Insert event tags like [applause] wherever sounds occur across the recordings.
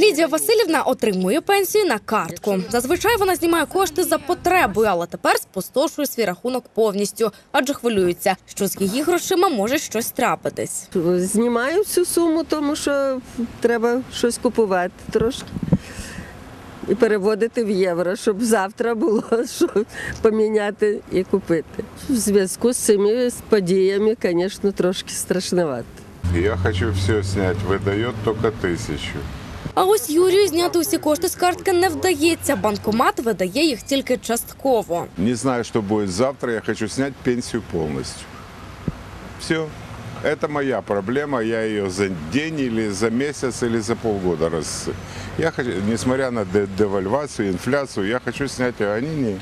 Лідія Васильівна отримує пенсію на картку. Зазвичай вона знімає кошти за потребою, але тепер спустошує свій рахунок повністю, адже хвилюється, що з її грошима може щось трапитись. Знімаю всю суму, тому що треба щось купувати трошки. І переводити в євро, щоб завтра було [laughs] що поміняти і купити. В зв'язку з цими подіями, звісно, трошки страшновато. Я хочу все снять, выдает только тысячу. А ось Юрію зняти усі кошти з картки не вдається. Банкомат видає їх тільки частково. Не знаю, что будет завтра, я хочу снять пенсию полностью. Все. Это моя проблема, я ее за день или за месяц или за полгода раз. Я хочу, несмотря на де- девальвацию, инфляцию, я хочу снять, а они не.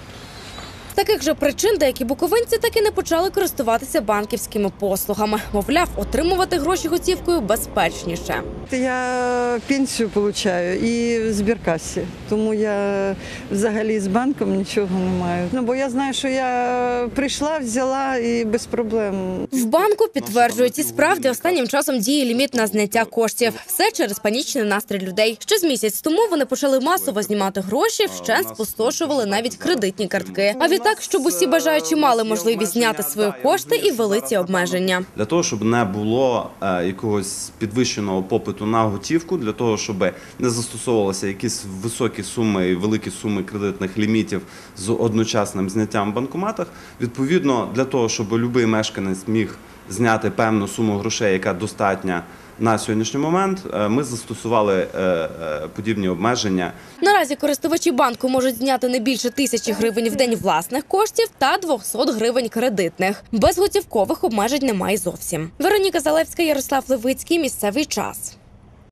Таких же причин деякі буковинці так і не почали користуватися банківськими послугами. Мовляв, отримувати гроші готівкою безпечніше. Я пенсію получаю і в збіркасі, тому я взагалі з банком нічого не маю. Ну бо я знаю, що я прийшла, взяла і без проблем. В банку підтверджують, і справді останнім часом діє ліміт на зняття коштів. Все через панічний настрій людей. Ще з місяць тому вони почали масово знімати гроші, вщент спустошували навіть кредитні картки. А відтак, щоб усі бажаючі мали можливість зняти свої кошти і ввели ці обмеження. для того, щоб не було е, якогось підвищеного попиту на готівку, для того, щоб не застосовувалися якісь високі суми і великі суми кредитних лімітів з одночасним зняттям в банкоматах. Відповідно, для того, щоб будь-який мешканець міг зняти певну суму грошей, яка достатня на сьогоднішній момент, е, ми застосували е, е, подібні обмеження Наразі користувачі банку можуть зняти не більше тисячі гривень в день власних коштів та 200 гривень кредитних. Безготівкових обмежень немає зовсім. Вероніка Залевська, Ярослав Левицький. Місцевий час.